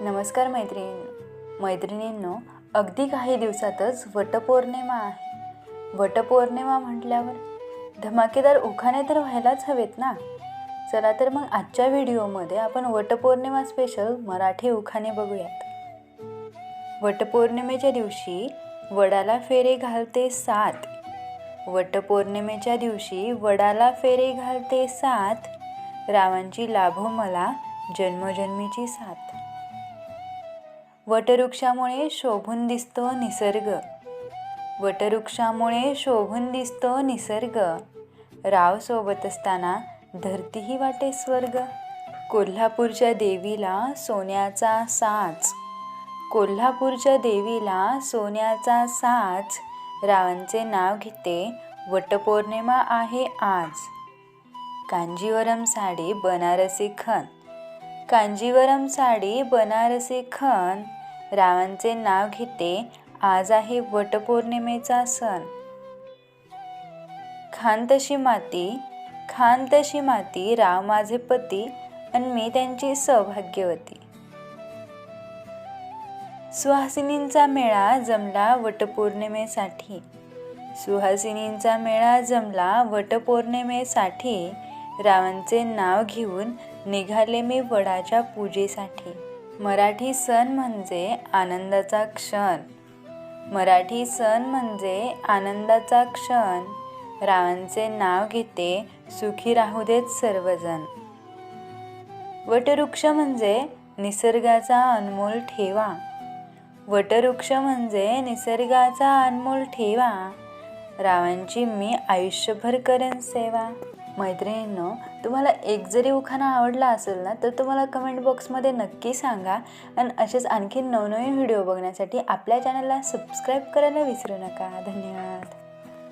नमस्कार मैत्रिणी. मैत्रिणींनो अगदी काही दिवसातच वटपौर्णिमा आहे. वटपौर्णिमा म्हटल्यावर धमाकेदार उखाणे तर व्हायलाच हवेत ना? चला तर मग आजच्या व्हिडिओमध्ये आपण वटपौर्णिमा स्पेशल मराठी उखाणे बघूयात. वटपौर्णिमेच्या दिवशी वडाला फेरे घालते सात. वटपौर्णिमेच्या दिवशी वडाला फेरे घालते सात. रावांची लाभो मला जन्मजन्मीची साथ वटवृक्षामुळे शोभून दिसतो निसर्ग. वटवृक्षामुळे शोभून दिसतो निसर्ग. राव सोबत असताना धरतीही वाटे स्वर्ग. कोल्हापूरच्या देवीला सोन्याचा साच कोल्हापूरच्या देवीला सोन्याचा साच रावांचे नाव घेते वटपौर्णिमा आहे आज. कांजीवरम साडी बनारसी खण कांजीवरम साडी बनारसी खण रावांचे नाव घेते आज आहे वटपौर्णिमेचा सण. खान तशी माती खान तशी माती राव माझे पती आणि मी त्यांची सौभाग्यवती. सुहासिनींचा मेळा जमला वटपौर्णिमेसाठी. सुहासिनींचा मेळा जमला वटपौर्णिमेसाठी. रावांचे नाव घेऊन निघाले मी वडाच्या पूजेसाठी. मराठी सण म्हणजे आनंदाचा क्षण. मराठी सण म्हणजे आनंदाचा क्षण. रावांचे नाव घेते सुखी राहू देत सर्वजण. वटवृक्ष म्हणजे निसर्गाचा अनमोल ठेवा. वटवृक्ष म्हणजे निसर्गाचा अनमोल ठेवा. रावांची मी आयुष्यभर करेन सेवा. मैत्रिणींनो तुम्हाला एक जरी उखाणा आवडला असेल ना तर तुम्हाला कमेंट बॉक्समध्ये नक्की सांगा. आणि असेच आणखी नवनवीन व्हिडिओ बघण्यासाठी आपल्या चॅनलला सबस्क्राईब करायला विसरू नका. धन्यवाद.